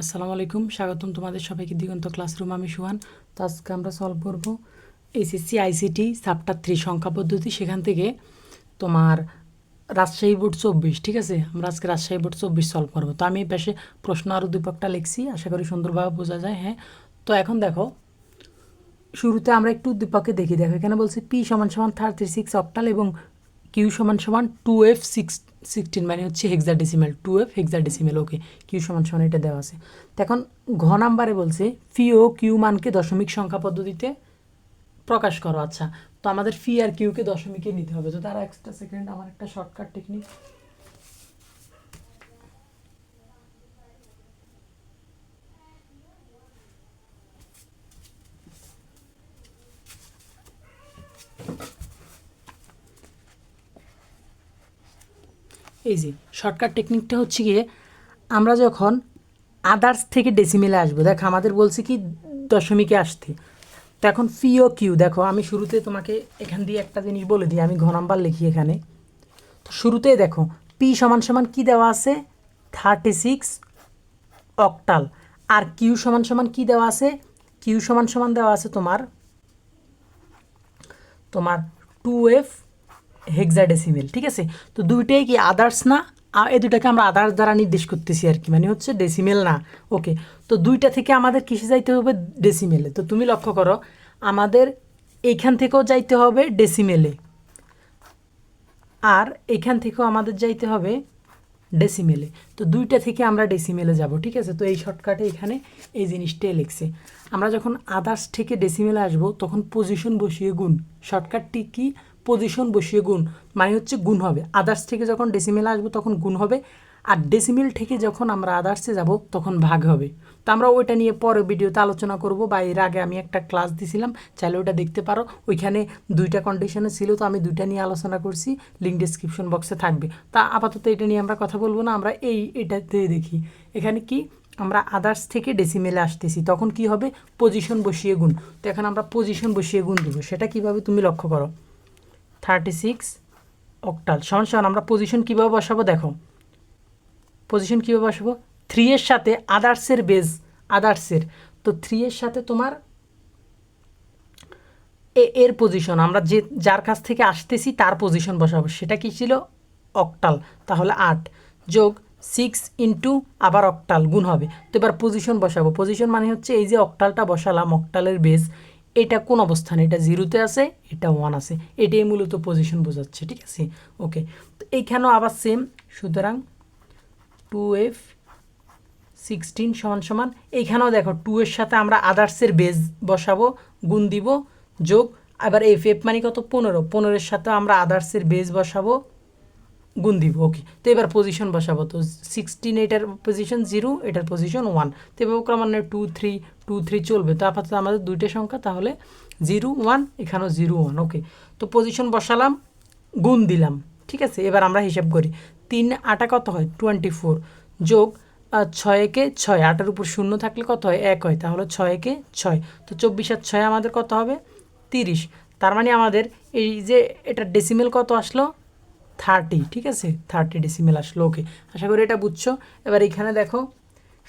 আসসালামু আলাইকুম, স্বাগতম তোমাদের সবাইকে দিগন্ত ক্লাসরুম। আমি সুহান। তো আজকে আমরা সলভ করব এসএসসি আইসিটি চ্যাপ্টার থ্রি সংখ্যা পদ্ধতি। সেখান থেকে তোমার রাজশাহী বোর্ড চব্বিশ, ঠিক আছে? আমরা আজকে রাজশাহী বোর্ড চব্বিশ সলভ করব। তো আমি পাশে প্রশ্ন আরও দুই পাকটা লিখছি। আশা করি সুন্দরভাবে বোঝা যায় হ্যাঁ? তো এখন দেখো, শুরুতে আমরা একটু উদ্দীপকে দেখি। দেখো, এখানে বলছে পি সমান সমান থার্টি সিক্স অক্টাল এবং কিউ সমান সমান টু এফ সিক্স সিক্সটিন মানে হচ্ছে hexadecimal two F hexadecimal okay Q সমান সমান এটা দেওয়া আছে। তো এখন ঘ নাম্বারে বলছে, ফি ও কিউ মানকে দশমিক সংখ্যা পদ্ধতিতে প্রকাশ করো। আচ্ছা তো আমাদের ফি আর কিউকে দশমিকে নিতে হবে। তো তারা এক্সট্রা সেকেন্ড আমার একটা শর্টকাট টেকনিক এই যে শর্টকাট টেকনিকটা হচ্ছে গিয়ে, আমরা যখন আদার্স থেকে ডেসিমেলে আসব, দেখো আমাদের বলছে কি দশমিকে আসতে। তো এখন ফি ও কিউ দেখো আমি শুরুতে তোমাকে এখান দিয়ে একটা জিনিস বলে দিই, আমি ঘ নাম্বার লিখি এখানে। তো শুরুতেই দেখো পি সমান সমান কি দেওয়া আছে? থার্টি সিক্স অক্টাল আর কিউ সমান সমান কি দেওয়া আছে? কিউ সমান সমান দেওয়া আছে তোমার তোমার টু এফ হেক্সাডেসিমেল ঠিক আছে? তো দুইটাই কি আদার্স না? এই দুটাকে আমরা আদার্স দ্বারা নির্দেশ করতেছি আর কি মানে হচ্ছে ডেসিমেল না। ওকে তো দুইটা থেকে আমাদের কিসে যাইতে হবে? ডেসিমেলে তো তুমি লক্ষ্য করো, আমাদের এইখান থেকেও যাইতে হবে ডেসিমেলে আর এখান থেকেও আমাদের যাইতে হবে ডেসিমেলে তো দুইটা থেকে আমরা ডেসিমেলে যাব, ঠিক আছে? তো এই শর্টকাটে এখানে এই জিনিসটাই লিখছে। আমরা যখন আদার্স থেকে ডেসিমেলে আসব, তখন পজিশন বসিয়ে গুণ। শর্টকাটটি কি? পজিশন বসিয়ে গুণ মানে হচ্ছে গুণ হবে। আদার্স থেকে যখন ডেসিমেলে আসব তখন গুণ হবে। আর ডেসিমেল থেকে যখন আমরা আদার্সে যাব তখন ভাগ হবে। তো আমরা ওইটা নিয়ে পরে ভিডিওতে আলোচনা করব বা এর আগে আমি একটা ক্লাস দিছিলাম, চাইলে ওটা দেখতে পারো। ওইখানে দুইটা কন্ডিশনে ছিল, তো আমি দুইটা নিয়ে আলোচনা করছি। লিঙ্ক ডিসক্রিপশন বক্সে থাকবে। তা আপাতত এটা নিয়ে আমরা কথা বলব না, আমরা এই এটাতে দেখি। এখানে কি? আমরা আদার্স থেকে ডেসিমেলে আসতেছি, তখন কি হবে? পজিশন বসিয়ে গুণ। তো এখন আমরা পজিশন বসিয়ে গুণ দেবো। সেটা কীভাবে তুমি লক্ষ্য করো? থার্টি সিক্স অক্টাল সমান সমান আমরা পজিশন কীভাবে বসাবো? দেখো। পজিশন কীভাবে বসাবো? থ্রি এর সাথে আদার্সের বেজ আদার্সের তো থ্রি এর সাথে তোমার এ, এর পজিশন আমরা যে, যার কাছ থেকে আসতেছি, তার পজিশন বসাবো। সেটা কি ছিল? অক্টাল তাহলে আট যোগ সিক্স ইন্টু আবার অক্টাল গুণ হবে। তো এবার পজিশন বসাবো। পজিশন মানে হচ্ছে এই যে অক্টালটা বসালাম অক্টালের বেজ এটা কোন অবস্থানে? এটা জিরোতে আছে, এটা ওয়ান আছে। এটাই মূলত পজিশন বোঝাচ্ছে, ঠিক আছে? ওকে তো এইখানেও আবার সেম সুতরাং টু এফ সিক্সটিন সমান সমান, এইখানেও দেখো টু এর সাথে আমরা আদার্সের বেজ বসাবো, গুণ দিব, যোগ, আবার এফ এফ মানে কত? পনেরো। পনেরোর সাথে আমরা আদার্সের বেজ বসাবো গুণ দিব ওকে তো এবার পজিশন বসাবো তো সিক্সটিন এটার পজিশন জিরো এটার পজিশন ওয়ান তো এবার ক্রমান্বয়ে টু থ্রি টু থ্রি চলবে। তো আপাতত আমাদের দুইটা সংখ্যা তাহলে জিরো ওয়ান এখানেও জিরো ওয়ান ওকে তো পজিশন বসালাম গুণ দিলাম ঠিক আছে? এবার আমরা হিসাব করি। তিন আটা কত হয়? টোয়েন্টি ফোর যোগ আহ, ছয় আটার উপর শূন্য থাকলে কত হয়? এক হয়। তাহলে ছয় একে ছয়। তো চব্বিশ আর ছয় আমাদের কত হবে? তিরিশ। তার মানে আমাদের এই যে এটা ডেসিমেল কত আসলো? থার্টি ঠিক আছে? থার্টি ডেসিমেল আসলো ওকে আশা করি এটা বুঝছ। এবার এখানে দেখো,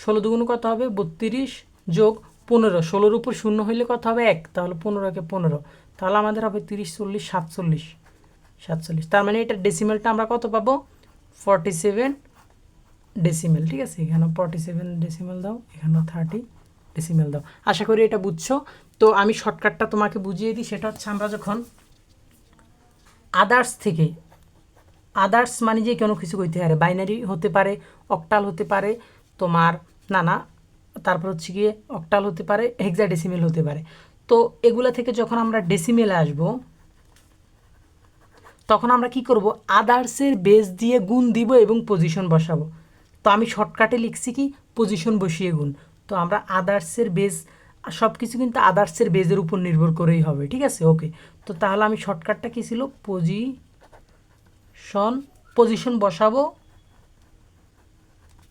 ষোলো দুগুণ কত হবে? বত্রিশ যোগ পনেরো। ষোলোর উপর শূন্য হইলে কত হবে? এক। তাহলে পনেরোকে পনেরো। তাহলে আমাদের হবে তিরিশ, চল্লিশ, সাতচল্লিশ। সাতচল্লিশ। তার মানে এটা ডেসিমেলটা আমরা কত পাবো? ফর্টি সেভেন ডেসিমেল ঠিক আছে? এখানে ফর্টি সেভেন ডেসিমেল দাও এখানে থার্টি ডেসিমেল দাও। আশা করি এটা বুঝছ। তো আমি শর্টকাটটা তোমাকে বুঝিয়ে দিই, সেটা হচ্ছে আমরা যখন আদার্স থেকে আদার্স মানে যে কোনো কিছু কইতে পারে। বাইনারি হতে পারে অক্টাল হতে পারে, তোমার না না তারপর হচ্ছে গিয়ে অক্টাল হতে পারে হেক্সা ডেসিমেল হতে পারে। তো এগুলা থেকে যখন আমরা ডেসিমেলে আসব, তখন আমরা কি করব? আদার্সের বেস দিয়ে গুণ দিব এবং পজিশন বসাবো। তো আমি শর্টকাটে লিখছি কি? পজিশন বসিয়ে গুণ। তো আমরা আদার্সের বেস সব কিছু কিন্তু আদার্সের বেজের উপর নির্ভর করেই হবে, ঠিক আছে? ওকে তো তাহলে আমি শর্টকাটটা কী ছিল? পজি শন পজিশন বসাবো,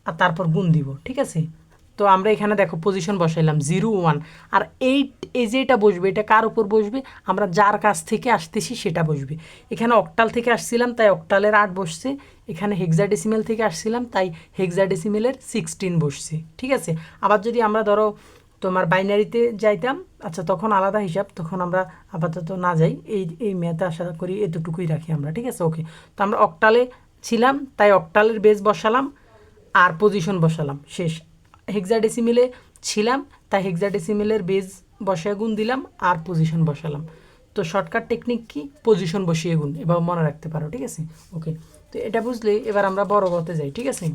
আর তারপর গুণ দিব, ঠিক আছে? তো আমরা এখানে দেখো পজিশন বসাইলাম জিরো ওয়ান আর এইট এই যে এটা বসবে, এটা কার উপর বসবে? আমরা যার কাছ থেকে আসতেছি সেটা বসবে। এখানে অক্টাল থেকে আসছিলাম, তাই অক্টালের আট বসছে। এখানে হেক্সাডেসিমেল থেকে আসছিলাম, তাই হেক্সাডেসিমেলের সিক্সটিন বসছে, ঠিক আছে? আবার যদি আমরা ধরো তোমার বাইনারিতে যাইতাম আচ্ছা তখন আলাদা হিসাব, তখন আমরা আপাতত না যাই, এই এই ম্যাথে আশা করি এতটুকুই রাখি আমরা, ঠিক আছে? ওকে তো আমরা অক্টালে ছিলাম, তাই অক্টালের বেস বসালাম আর পজিশন বসালাম, শেষ। হেক্সাডেসিমিলে ছিলাম, তাই হেক্সাডেসিমিলের বেস বসায় গুণ দিলাম আর পজিশন বসালাম। তো শর্টকাট টেকনিক কি? পজিশন বসিয়ে গুণ এবার মনে রাখতে পারো, ঠিক আছে? ওকে তো এটা বুঝলে এবার আমরা বড় গতে যাই, ঠিক আছে?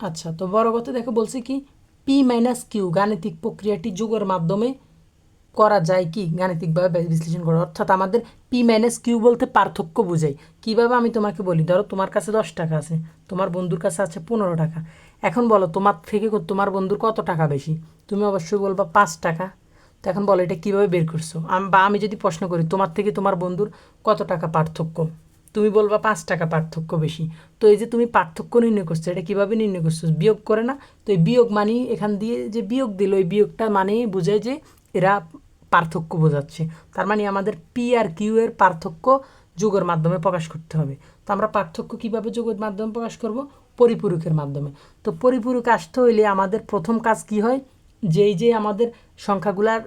আচ্ছা তো বড় কথা দেখো বলছি কি পি মাইনাস কিউ গাণিতিক প্রক্রিয়াটি যুগের মাধ্যমে করা যায় কি? গাণিতিকভাবে বিশ্লেষণ করা। অর্থাৎ আমাদের পি মাইনাস কিউ বলতে পার্থক্য বোঝাই। কীভাবে আমি তোমাকে বলি? ধরো তোমার কাছে দশ টাকা আছে, তোমার বন্ধুর কাছে আছে পনেরো টাকা। এখন বলো, তোমার থেকে তোমার বন্ধুর কত টাকা বেশি? তুমি অবশ্যই বলবা পাঁচ টাকা। তো এখন বলো এটা কীভাবে বের করছ? বা আমি যদি প্রশ্ন করি, তোমার থেকে তোমার বন্ধুর কত টাকা পার্থক্য? তুমি বলবা পাঁচ টাকা পার্থক্য বেশি। তো এই যে তুমি পার্থক্য নির্ণয় করছ, এটা কীভাবে নির্ণয় করছ? বিয়োগ করে না? তো এই বিয়োগ মানেই এখান দিয়ে যে বিয়োগ দিল, এই বিয়োগটা মানেই বোঝায় যে এরা পার্থক্য বোঝাচ্ছে। তার মানে আমাদের পি আর কিউ এর পার্থক্য যোগের মাধ্যমে প্রকাশ করতে হবে। তো আমরা পার্থক্য কীভাবে যোগের মাধ্যমে প্রকাশ করব? পরিপূরকের মাধ্যমে। তো পরিপূরক আসতে হইলে আমাদের প্রথম কাজ কি হয়? যেই যে আমাদের সংখ্যাগুলার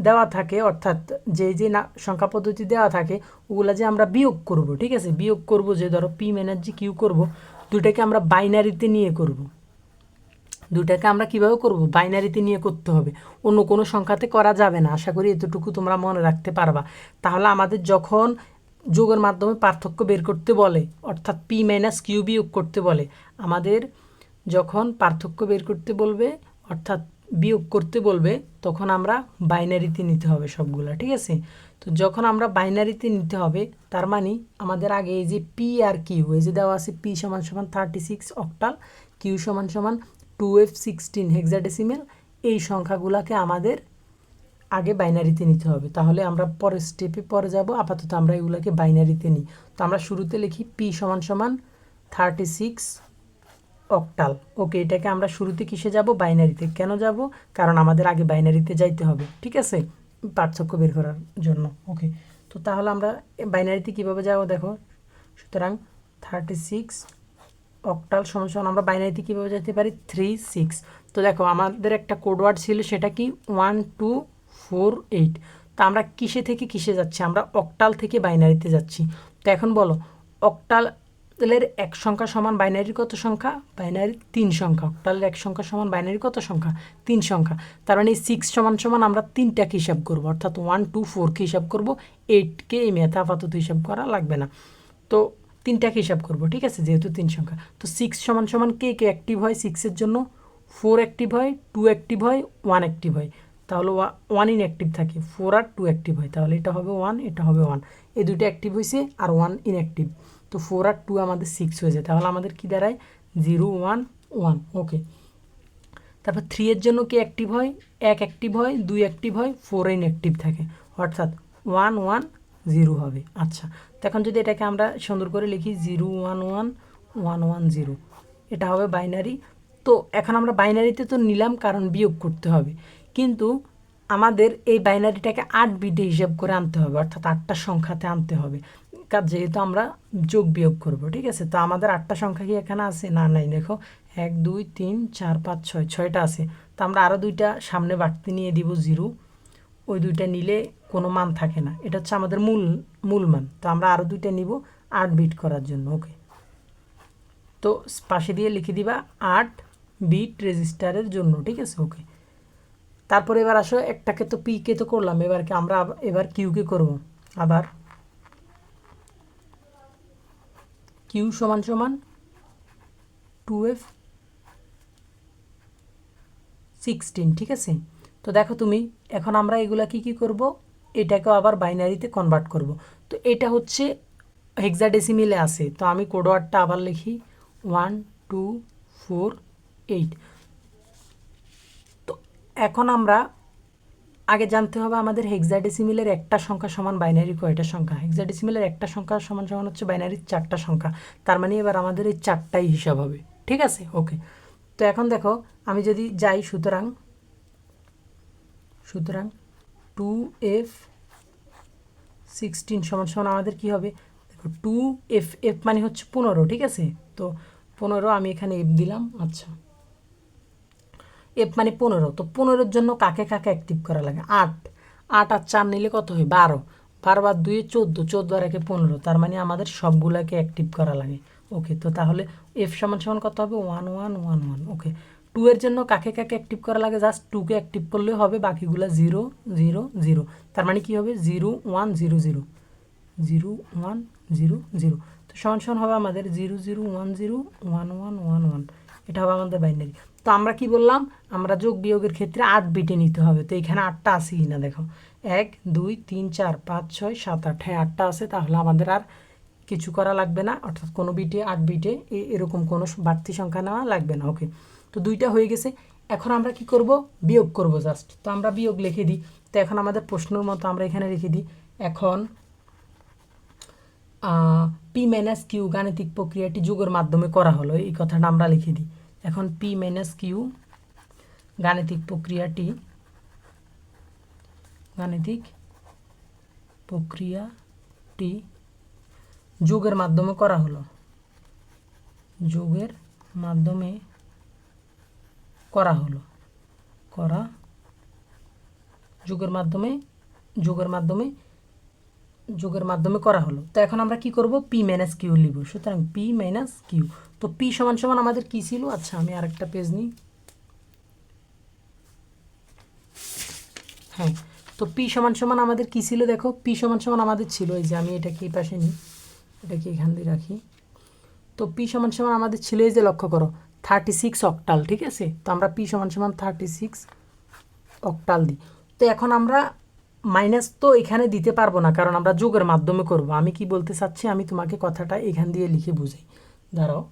দেওয়া থাকে, অর্থাৎ যে যে না, সংখ্যা পদ্ধতি দেওয়া থাকে, ওগুলা যে আমরা বিয়োগ করব, ঠিক আছে? বিয়োগ করব যে ধরো পি মাইনাস যে কিউ করব দুটাকে আমরা বাইনারিতে নিয়ে করব। দুটাকে আমরা কীভাবে করব? বাইনারিতে নিয়ে করতে হবে। অন্য কোনো সংখ্যাতে করা যাবে না। আশা করি এতটুকু তোমরা মনে রাখতে পারবা। তাহলে আমাদের যখন যোগের মাধ্যমে পার্থক্য বের করতে বলে, অর্থাৎ পি মাইনাস কিউ বিয়োগ করতে বলে, আমাদের যখন পার্থক্য বের করতে বলবে, অর্থাৎ বিয়োগ করতে বলবে, তখন আমরা বাইনারিতে নিতে হবে সবগুলা, ঠিক আছে? তো যখন আমরা বাইনারিতে নিতে হবে, তার মানে আমাদের আগে এই যে পি আর কিউ এই যে দেওয়া আছে পি সমান সমান থার্টি সিক্স অক্টাল কিউ সমান সমান টু এফ সিক্সটিন হেক্সাডেসিমেল এই সংখ্যাগুলোকে আমাদের আগে বাইনারিতে নিতে হবে। তাহলে আমরা পরের স্টেপে পরে যাব, আপাতত আমরা এগুলোকে বাইনারিতে নিই। তো আমরা শুরুতে লিখি পি সমান সমান থার্টি সিক্স অক্টাল। ওকে, এটাকে আমরা শুরুতে কিসে যাব? বাইনারিতে। কেন যাব? কারণ আমাদের আগে বাইনারিতে যাইতে হবে। ঠিক আছে? পার্থক্য বের করার জন্য। ওকে, তো তাহলে আমরা বাইনারিতে কীভাবে যাব দেখো? সুতরাং থার্টি সিক্স অক্টাল সমান আমরা বাইনারিতে কীভাবে যেতে পারি? Three six. তো দেখো, আমাদের একটা কোড ওয়ার্ড ছিল, সেটা কি? One, two, four, eight. তা আমরা কিসে থেকে কিসে যাচ্ছি? আমরা অক্টাল থেকে বাইনারিতে যাচ্ছি। তো এখন বলো অক্টালের এক সংখ্যা সমান বাইনারির কত সংখ্যা? বাইনারির তিন সংখ্যা। অক্টালের এক সংখ্যা সমান বাইনারির কত সংখ্যা? তিন সংখ্যা। তার মানে সিক্স সমান সমান আমরা তিনটাকে হিসাব করব? অর্থাৎ ওয়ান টু ফোরকে হিসাব করব? এইটকে এই ম্যাথে আপাতত হিসাব করা লাগবে না। তো তিনটাকে হিসাব করব? ঠিক আছে? যেহেতু তিন সংখ্যা। তো সিক্স সমান সমান কে কে অ্যাক্টিভ হয়? সিক্সের জন্য ফোর অ্যাক্টিভ হয় টু অ্যাক্টিভ হয় ওয়ান অ্যাক্টিভ হয়। তাহলে ওয়ান ইনঅ্যাক্টিভ থাকে। ফোর আর টু অ্যাক্টিভ হয়। তাহলে এটা হবে ওয়ান এটা হবে ওয়ান এই দুটো অ্যাক্টিভ হয়েছে আর ওয়ান ইনঅ্যাক্টিভ তো ফোর আর টু আমাদের সিক্স হয়ে যায়। তাহলে আমাদের কী দাঁড়ায়? জিরো ওয়ান ওয়ান ওকে তারপর থ্রি এর জন্য কি অ্যাক্টিভ হয়? এক অ্যাক্টিভ হয়, দুই অ্যাক্টিভ হয় ফোর ইনঅ্যাক্টিভ থাকে। অর্থাৎ ওয়ান ওয়ান জিরো হবে। আচ্ছা তো এখন যদি এটাকে আমরা সুন্দর করে লিখি zero one one one one zero এটা হবে বাইনারি তো এখন আমরা বাইনারিতে তো নিলাম, কারণ বিয়োগ করতে হবে। কিন্তু আমাদের এই বাইনারিটাকে আট বিটে হিসাব করে আনতে হবে, অর্থাৎ আটটা সংখ্যাতে আনতে হবে। কাজ যেহেতু আমরা যোগ বিয়োগ করব, ঠিক আছে? তো আমাদের আটটা সংখ্যা কি এখানে আছে? না, নাই। দেখো, এক, দুই, তিন, চার, পাঁচ, ছয়, ছয়টা আছে। তো আমরা আরও দুইটা সামনে বাড়তি নিয়ে দিব জিরো। ওই দুইটা নিলে কোনো মান থাকে না। এটা হচ্ছে আমাদের মূল মূল মান। তো আমরা আরও দুইটা নিব আট বিট করার জন্য, ওকে? তো পাশে দিয়ে লিখে দিবা আট বিট রেজিস্টারের জন্য, ঠিক আছে, ওকে? তারপরে এবার আসো, একটাকে তো পিকে তো করলাম, এবার কি আমরা এবার কিউকে করব। আবার কিউ সমান সমান টু এফ সিক্সটিন, ঠিক আছে? তো দেখো তুমি, এখন আমরা এগুলা কি কি করব? এটাকেও আবার বাইনারিতে কনভার্ট করব। তো এটা হচ্ছে হেক্সাডেসিমিলে আছে। তো আমি কোডওয়ার্ডটা আবার লিখি। One, two, four, eight. তো এখন আমরা আগে জানতে হবে আমাদের হেক্সাডেসিমিলের একটা সংখ্যা সমান বাইনারি কয়টা সংখ্যা? হেক্সাডেসিমিলের একটা সংখ্যা সমান সমান হচ্ছে বাইনারির চারটা সংখ্যা। তার মানে এবার আমাদের এই চারটাই হিসাব হবে। ঠিক আছে? ওকে তো এখন দেখো, আমি যদি যাই, সুতরাং সুতরাং টু এফ সিক্সটিন সমান সমান আমাদের কী হবে? দেখো টু এফ এফ মানে হচ্ছে পনেরো, ঠিক আছে? তো পনেরো আমি এখানে এফ দিলাম আচ্ছা। এফ মানে পনেরো। তো পনেরোর জন্য কাকে কাকে অ্যাক্টিভ করা লাগে? আট। আট আর চার নিলে কত হয়? বারো। বারো বার দুয়ে চোদ্দ। চোদ্দ আর একে পনেরো। তার মানে আমাদের সবগুলোকে অ্যাক্টিভ করা লাগে। ওকে তো তাহলে এফ সমান সমান কত হবে? One one one one okay two এর জন্য কাকে কাকে অ্যাক্টিভ করা লাগে? জাস্ট টুকে অ্যাক্টিভ করলে হবে। বাকিগুলো জিরো জিরো জিরো তার মানে কি হবে? Zero one zero zero zero one zero zero তো সমান সমান হবে আমাদের zero zero one zero one one one one এটা হবে আমাদের বাইনারি। তো আমরা কি বললাম? আমরা যোগ বিয়োগের ক্ষেত্রে আট বিটে নিতে হবে। তো এখানে আটটা আছে কি না দেখো। এক, দুই, তিন, চার, পাঁচ, ছয়, সাত, আট। হ্যাঁ আটটা আছে, তাহলে আমাদের আর কিছু করা লাগবে না। অর্থাৎ কোনো বিটে, আট বিটে এরকম কোনো বাড়তি সংখ্যা নেওয়া লাগবে না। ওকে। তো দুইটা হয়ে গেছে। এখন আমরা কি করব? বিয়োগ করব জাস্ট। তো আমরা বিয়োগ লিখে দিই। তো এখন আমাদের প্রশ্নের মতো আমরা এখানে রেখে দিই। এখন পি মাইনাস কিউ গাণিতিক প্রক্রিয়াটি যোগের মাধ্যমে করা হলো। এই কথাটা আমরা লিখে দিই। এখন পি মাইনাস কিউ গাণিতিক প্রক্রিয়াটি গাণিতিক প্রক্রিয়াটি যোগের মাধ্যমে করা হলো। যোগের মাধ্যমে করা হলো। করা, যোগের মাধ্যমে যোগের মাধ্যমে যোগের মাধ্যমে করা হলো। তো এখন আমরা কি করব? পি মাইনাস কিউ লিখব। সুতরাং পি মাইনাস কিউ তো পি সমান সমান আমাদের কি ছিল? আচ্ছা আমি আরেকটা পেজ নিই। হ্যাঁ তো পি সমান সমান আমাদের কি ছিল? দেখো, পি সমান সমান আমাদের ছিল। এই যে আমি এটাকে এই পাশে নিই। এটাকে এখান দিয়ে রাখি। তো পি সমান সমান আমাদের ছিল। এই যে লক্ষ্য করো থার্টি সিক্স অক্টাল ঠিক আছে? তো আমরা পি সমান সমান থার্টি সিক্স অক্টাল দিই। তো এখন আমরা মাইনাস তো এখানে দিতে পারব না, কারণ আমরা যোগের মাধ্যমে করব। আমি কি বলতে চাচ্ছি? আমি তোমাকে কথাটা এখান দিয়ে লিখে বুঝাই। দাঁড়াও।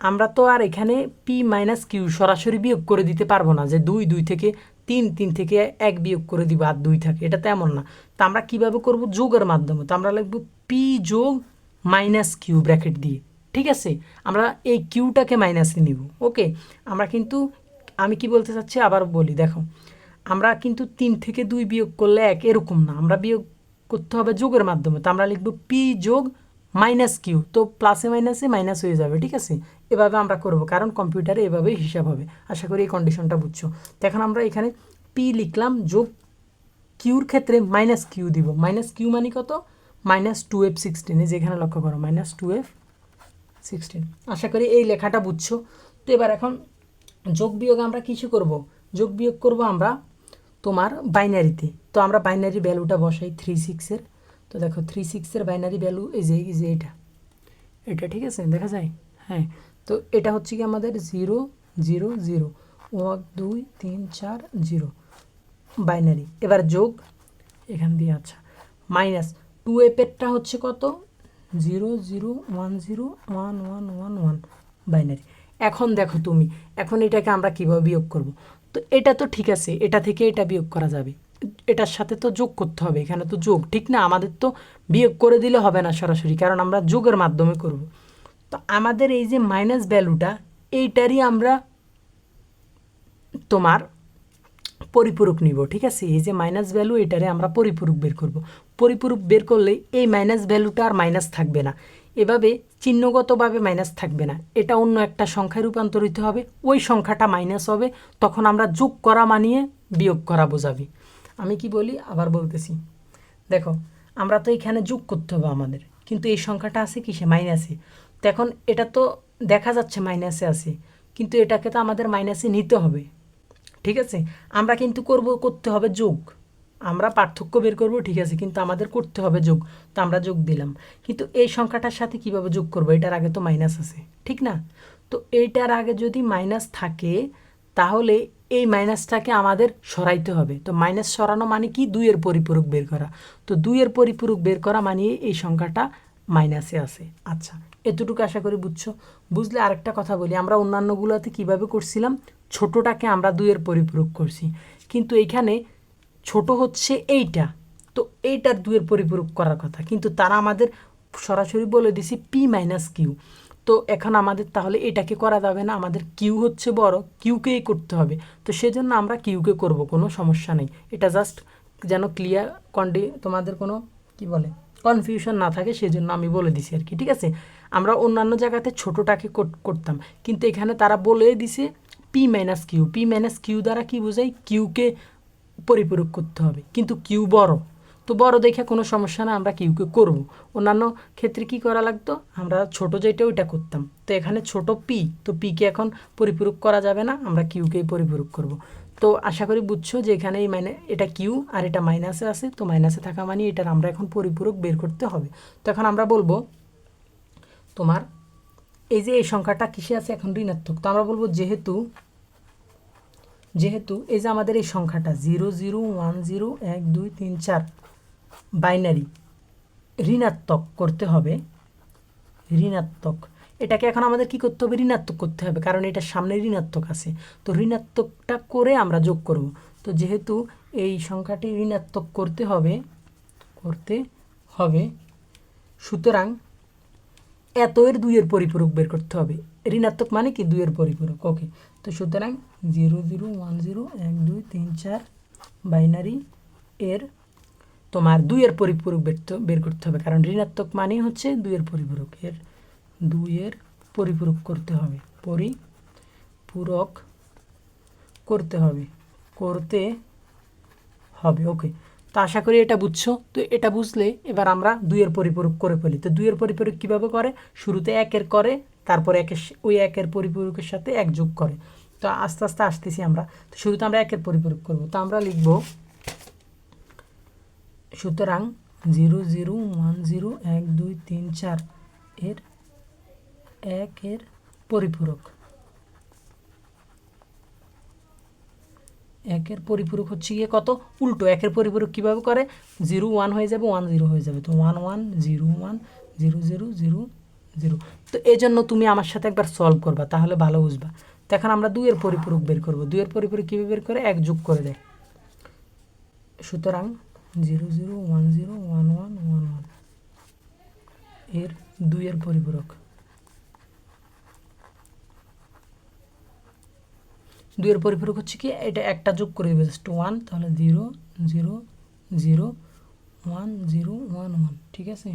আমরা তো আর এখানে পি মাইনাস কিউ সরাসরি বিয়োগ করে দিতে পারব না, যে দুই দুই থেকে তিন তিন থেকে এক বিয়োগ করে দিব আর দুই থাকে। এটা তেমন না। তো আমরা কীভাবে করব? যোগের মাধ্যমে। তো আমরা লিখব পি যোগ মাইনাস কিউ ব্র্যাকেট দিয়ে। ঠিক আছে? আমরা এই কিউটাকে মাইনাসে নিব। ওকে আমরা কিন্তু, আমি কি বলতে চাচ্ছি? আবার বলি, দেখো। আমরা কিন্তু তিন থেকে দুই বিয়োগ করলে এক এরকম না। আমরা বিয়োগ করতে হবে যোগের মাধ্যমে। তো আমরা লিখব পি যোগ মাইনাস কিউ। তো প্লাসে মাইনাসে মাইনাস হয়ে যাবে, ঠিক আছে? এভাবে আমরা করব, কারণ কম্পিউটারে এভাবেই হিসাব হবে। আশা করি এই কন্ডিশনটা বুঝছ। তো এখন আমরা এখানে পি লিখলাম যোগ কিউর ক্ষেত্রে মাইনাস কিউ দিব। মাইনাস কিউ মানে কত? মাইনাস টু এফ সিক্সটিনে যেখানে লক্ষ্য করো মাইনাস টু এফ সিক্সটিন আশা করি এই লেখাটা বুঝছ। তো এবার এখন যোগ বিয়োগ আমরা কিছু করব? যোগ বিয়োগ করব আমরা তোমার বাইনারিতে তো আমরা বাইনারি ভ্যালুটা বসাই থ্রি সিক্সের তো দেখো থ্রি সিক্সের বাইনারি ভ্যালু এই যে এই যে এটা। এটা ঠিক আছে? দেখা যায়? হ্যাঁ। তো এটা হচ্ছে কি আমাদের জিরো জিরো জিরো এক, দুই, তিন, চার জিরো বাইনারি এবার যোগ। এখান দিয়ে আচ্ছা। মাইনাস টু এপেরটা হচ্ছে কত? Zero zero one zero one one one one binary এখন দেখো তুমি। এখন এটাকে আমরা কীভাবে বিয়োগ করব? তো এটা তো ঠিক আছে, এটা থেকে এটা বিয়োগ করা যাবে। এটার সাথে তো যোগ করতে হবে, এখানে তো যোগ। ঠিক না? আমাদের তো বিয়োগ করে দিলে হবে না সরাসরি, কারণ আমরা যোগের মাধ্যমে করব। তো আমাদের এই যে মাইনাস ভ্যালুটা এইটারই আমরা তোমার পরিপূরক নিব, ঠিক আছে? এই যে মাইনাস ভ্যালু এটারে আমরা পরিপূরক বের করব। পরিপূরক বের করলে এই মাইনাস ভ্যালুটা আর মাইনাস থাকবে না। এভাবে চিহ্নগতভাবে মাইনাস থাকবে না। এটা অন্য একটা সংখ্যায় রূপান্তরিত হবে। ওই সংখ্যাটা মাইনাস হবে। তখন আমরা যোগ করা মানিয়ে বিয়োগ করা বোঝাবি। আমি কি বলি? আবার বলতেছি। দেখো, আমরা তো এখানে যোগ করতে হবে আমাদের। কিন্তু এই সংখ্যাটা আছে কিসে? মাইনাসে তো এখন এটা তো দেখা যাচ্ছে মাইনাসে আছে। কিন্তু এটাকে তো আমাদের মাইনাসে নিতে হবে। ঠিক আছে? আমরা কিন্তু করব, করতে হবে যোগ। আমরা পার্থক্য বের করব, ঠিক আছে, কিন্তু আমাদের করতে হবে যোগ, তো আমরা যোগ দিলাম। কিন্তু এই সংখ্যাটার সাথে কীভাবে যোগ করব? এটার আগে তো মাইনাস আছে, ঠিক না? তো এইটার আগে যদি মাইনাস থাকে, তাহলে এই মাইনাসটাকে আমাদের সরাইতে হবে। তো মাইনাস সরানো মানে কি? দুইয়ের পরিপূরক বের করা। তো দুইয়ের পরিপূরক বের করা মানে এই সংখ্যাটা মাইনাসে আছে। আচ্ছা এতটুকু আশা করি বুঝছ? বুঝলে আরেকটা কথা বলি, আমরা অন্যান্যগুলোতে কীভাবে করছিলাম? ছোটোটাকে আমরা দুইয়ের পরিপূরক করছি। কিন্তু এইখানে ছোট হচ্ছে এইটা। তো এইটার দুয়ের পরিপূরক করার কথা। কিন্তু তারা আমাদের সরাসরি বলে দিছি পি মাইনাস কিউ তো এখন আমাদের তাহলে এটাকে করা যাবে না। আমাদের কিউ হচ্ছে বড়। কিউকেই করতে হবে। তো সেজন্য আমরা কিউকে করব। কোনো সমস্যা নেই। এটা জাস্ট যেন ক্লিয়ার কন্ডি তোমাদের কোনো কি বলে? কনফিউশন না থাকে, সেজন্য আমি বলে দিছি আর কি। ঠিক আছে? আমরা অন্যান্য জায়গাতে ছোটোটাকে করতাম। কিন্তু এখানে তারা বলে দিছে P minus Q P minus Q দ্বারা কি বোঝায়? কিউকে পরিপূরক করতে হবে। কিন্তু কিউ বড়। তো বড় দেখে কোনো সমস্যা না, আমরা কিউকে করব। অন্যান্য ক্ষেত্রে কি করা লাগতো? আমরা ছোট যেটা ওইটা করতাম। তো এখানে ছোট পি তো পিকে এখন পরিপূরক করা যাবে না, আমরা কিউকেই পরিপূরক করব। তো আশা করি বুঝছ যে এখানে এই মানে এটা কিউ আর এটা মাইনাসে আছে। তো মাইনাসে থাকা মানে এটার আমরা এখন পরিপূরক বের করতে হবে। তো এখন আমরা বলব তোমার, এই যে এই সংখ্যাটা কিসে আছে? এখন ঋণাত্মক। তো আমরা বলব যেহেতু যেহেতু এই যে আমাদের এই সংখ্যাটা জিরো জিরো, ওয়ান, জিরো, এক, দুই, তিন, চার, বাইনারি ঋণাত্মক করতে হবে। ঋণাত্মক। এটাকে এখন আমাদের কি করতে হবে? ঋণাত্মক করতে হবে, কারণ এটা সামনে ঋণাত্মক আছে। তো ঋণাত্মকটা করে আমরা যোগ করব। তো যেহেতু এই সংখ্যাটি ঋণাত্মক করতে হবে করতে হবে, সুতরাং এত এর দুইয়ের পরিপূরক বের করতে হবে। ঋণাত্মক মানে কি? দুইয়ের পরিপূরক ওকে তো সুতরাং জিরো জিরো ওয়ান জিরো এক, দুই, তিন, চার বাইনারি এর তোমার দুইয়ের পরিপূরক বের বের করতে হবে। কারণ ঋণাত্মক মানেই হচ্ছে দুইয়ের পরিপূরক। এর দুইয়ের পরিপূরক করতে হবে। পরিপূরক করতে হবে। করতে হবে ওকে তো আশা করি এটা বুঝছ। তো এটা বুঝলে এবার আমরা দুইয়ের পরিপূরক করে ফেলি। তো দুইয়ের পরিপূরক কীভাবে করে? শুরুতে একের করে তারপর একের ওই একের পরিপূরকের সাথে এক যোগ করে। তো আস্তে আস্তে আসতেছি আমরা। তো শুরুতে আমরা একের পরিপূরক করব। তো আমরা লিখব সুতরাং জিরো জিরো ওয়ান জিরো এক দুই তিন চার এর একের পরিপূরক। একের পরিপূরক হচ্ছে গিয়ে কত? উল্টো। একের পরিপূরক কীভাবে করে? জিরো ওয়ান হয়ে যাবে, ওয়ান জিরো হয়ে যাবে। তো one one zero one zero zero zero zero. তো এই জন্য তুমি আমার সাথে একবার সলভ করবা, তাহলে ভালো বুঝবা। তো এখন আমরা দুইয়ের পরিপূরক বের করব। দুইয়ের পরিপূরক কীভাবে বের করে? এক যোগ করে দেয়। সুতরাং zero zero, one zero, one one one one. এর দুইয়ের পরিপূরক। দুইয়ের পরিপূরক হচ্ছে কি? এটা একটা যোগ করে দেবে জাস্ট ওয়ান তাহলে zero zero zero, one zero, one one, ঠিক আছে?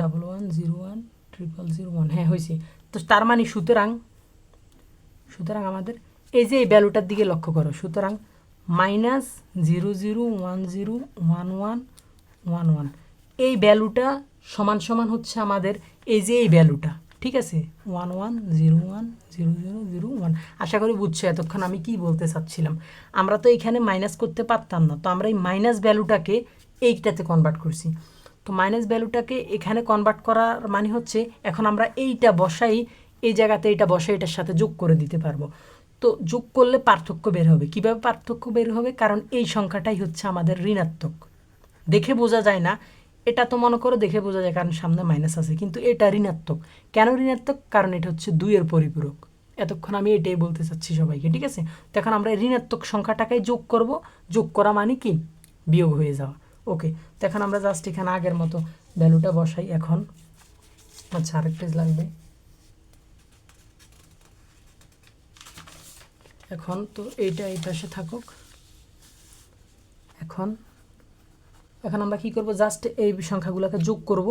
Double one zero one triple zero one হ্যাঁ হয়েছে। তো তার মানে সুতরাং সুতরাং আমাদের এই যে এই ভ্যালুটার দিকে লক্ষ্য করো, সুতরাং minus zero zero one zero one one one one এই ভ্যালুটা সমান সমান হচ্ছে আমাদের এই যে এই ভ্যালুটা ঠিক আছে? One one zero one zero zero zero one আশা করি বুঝছ এতক্ষণ আমি কি বলতে চাচ্ছিলাম। আমরা তো এখানে মাইনাস করতে পারতাম না, তো আমরা এই মাইনাস ভ্যালুটাকে এইটাতে কনভার্ট করছি। তো মাইনাস ভ্যালুটাকে এখানে কনভার্ট করার মানে হচ্ছে এখন আমরা এইটা বসাই, এই জায়গাতে এইটা বসাই, এটার সাথে যোগ করে দিতে পারব। তো যোগ করলে পার্থক্য বের হবে। কীভাবে পার্থক্য বের হবে? কারণ এই সংখ্যাটাই হচ্ছে আমাদের ঋণাত্মক। দেখে বোঝা যায় না। এটা তো মনে করো দেখে বোঝা যায় কারণ সামনে মাইনাস আছে। কিন্তু এটা ঋণাত্মক। কেন ঋণাত্মক? কারণ এটা হচ্ছে দুইয়ের পরিপূরক। এতক্ষণ আমি এটাই বলতে চাচ্ছি সবাইকে, ঠিক আছে? তো এখন আমরা ঋণাত্মক সংখ্যাটাকে যোগ করব। যোগ করা মানে কি? বিয়োগ হয়ে যাওয়া। ওকে তো এখন আমরা জাস্ট এখানে আগের মতো ভ্যালুটা বসাই এখন। আচ্ছা আরেক পেজ লাগবে। এখন তো এইটা এই পাশে থাকুক। এখন এখন আমরা কি করব? জাস্ট এই সংখ্যাগুলোকে যোগ করব।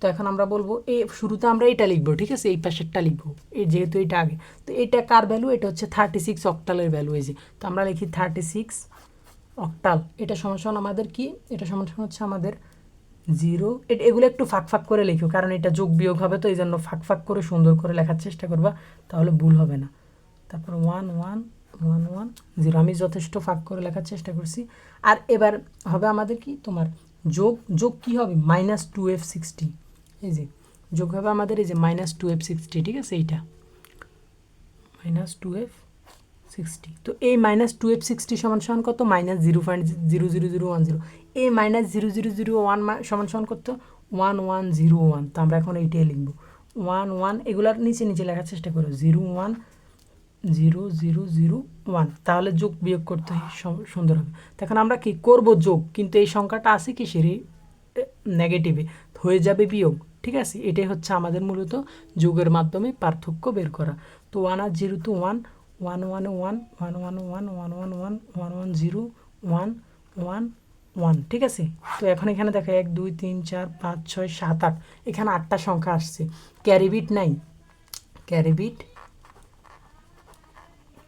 তো এখন আমরা বলব এই শুরুতে আমরা এটা লিখব, ঠিক আছে? এই পাশেরটা লিখব, এই যেহেতু এটা আগে। তো এটা কার ভ্যালু এটা হচ্ছে থার্টি সিক্স অক্টালের ভ্যালু এই যে। তো আমরা লিখি থার্টি সিক্স অক্টাল, এটা সমান আমাদের কি? এটা সমান হচ্ছে আমাদের জিরো। এটা, এগুলো একটু ফাঁক ফাঁক করে লিখো, কারণ এটা যোগ বিয়োগ হবে তো এই জন্য ফাঁক ফাঁক করে সুন্দর করে লেখার চেষ্টা করবা, তাহলে ভুল হবে না। তারপর one one one one zero. আমি যথেষ্ট ফাঁক করে লেখার চেষ্টা করছি। আর এবার হবে আমাদের কি? তোমার যোগ যোগ কি হবে? মাইনাস টু এফ সিক্সটি এই যে, যোগ হবে আমাদের এই যে মাইনাস টু এফ সিক্সটি ঠিক আছে? এইটা। মাইনাস টু এফ সিক্সটি তো এই মাইনাস টু এফ সিক্সটি সমান সমান কত? Minus zero point zero zero zero one zero এই minus zero zero zero one সমান সমান কত? ওয়ান ওয়ান জিরো ওয়ান তো আমরা এখন এইটাই লিখব। ওয়ান ওয়ান এগুলার নিচে নিচে লেখার চেষ্টা করো। Zero one zero zero zero one তাহলে যোগ বিয়োগ করতে সুন্দর হবে। তখন আমরা কি করব যোগ? কিন্তু এই সংখ্যাটা আছে কি সেরি নেগেটিভে হয়ে যাবে বিয়োগ। ঠিক আছে? এটাই হচ্ছে আমাদের মূলত যোগের মাধ্যমে পার্থক্য বের করা। তো ওয়ান আর zero two one one one one one one one one one one one one zero one one one ঠিক আছে? তো এখন এখানে দেখো এক, দুই, তিন, চার, পাঁচ, ছয়, সাত, আট। এখানে আটটা সংখ্যা আসছে। ক্যারিবিট নাই। ক্যারিবিট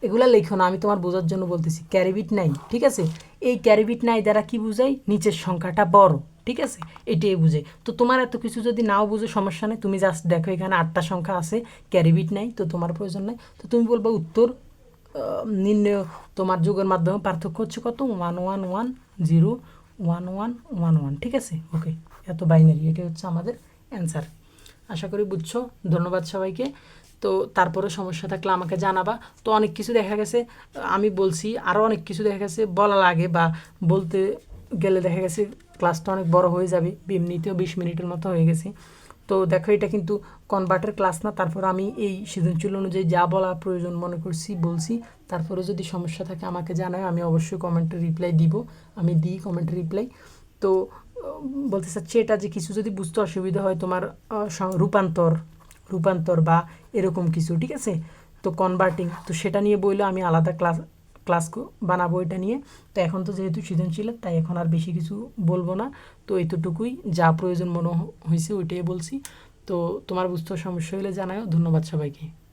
এগুলা লেখো না, আমি তোমার বোঝার জন্য বলতেছি। ক্যারিবিট নাই, ঠিক আছে? এই ক্যারিবিট নাই দ্বারা কি বুঝাই? নিচের সংখ্যাটা বড়, ঠিক আছে? এটাই বুঝে তো তোমার এত কিছু যদি নাও বুঝো, সমস্যা নেই। তুমি জাস্ট দেখো এখানে আটটা সংখ্যা আছে। ক্যারিবিট নাই, তো তোমার প্রয়োজন নাই। তো তুমি বলবা উত্তর নির্ণয় তোমার যুগের মাধ্যমে পার্থক্য হচ্ছে কত? One one one zero one one one one ঠিক আছে? ওকে এত বাইনারি এটা হচ্ছে আমাদের অ্যান্সার আশা করি বুঝছ? ধন্যবাদ সবাইকে। তো তারপরে সমস্যা থাকলে আমাকে জানাবা। তো অনেক কিছু দেখা গেছে, আমি বলছি আরও অনেক কিছু দেখা গেছে বলা লাগে বা বলতে গেলে দেখা গেছে ক্লাসটা অনেক বড় হয়ে যাবে, এমনিতেও বিশ মিনিটের মতো হয়ে গেছে। তো দেখো, এটা কিন্তু কনভার্টের ক্লাস না, তারপর আমি এই সৃজনশীল অনুযায়ী যা বলা প্রয়োজন মনে করছি, বলছি। তারপরে যদি সমস্যা থাকে আমাকে জানায়, আমি অবশ্যই কমেন্টে রিপ্লাই দিব। আমি দিই কমেন্টে রিপ্লাই তো বলতে চাচ্ছি এটা যে কিছু যদি বুঝতে অসুবিধা হয় তোমার রূপান্তর রূপান্তর বা এরকম কিছু, ঠিক আছে? তো কনভার্টিং তো সেটা নিয়ে বইলে আমি আলাদা ক্লাস ক্লাস বানাবো এটা নিয়ে। তো এখন তো যেহেতু সৃজনশীল, তাই এখন আর বেশি কিছু বলব না। তো এতটুকুই যা প্রয়োজন মনে হয়েছে ওইটাই বলছি। তো তোমার বুঝতে সমস্যা হলে জানাও ধন্যবাদ সবাইকে।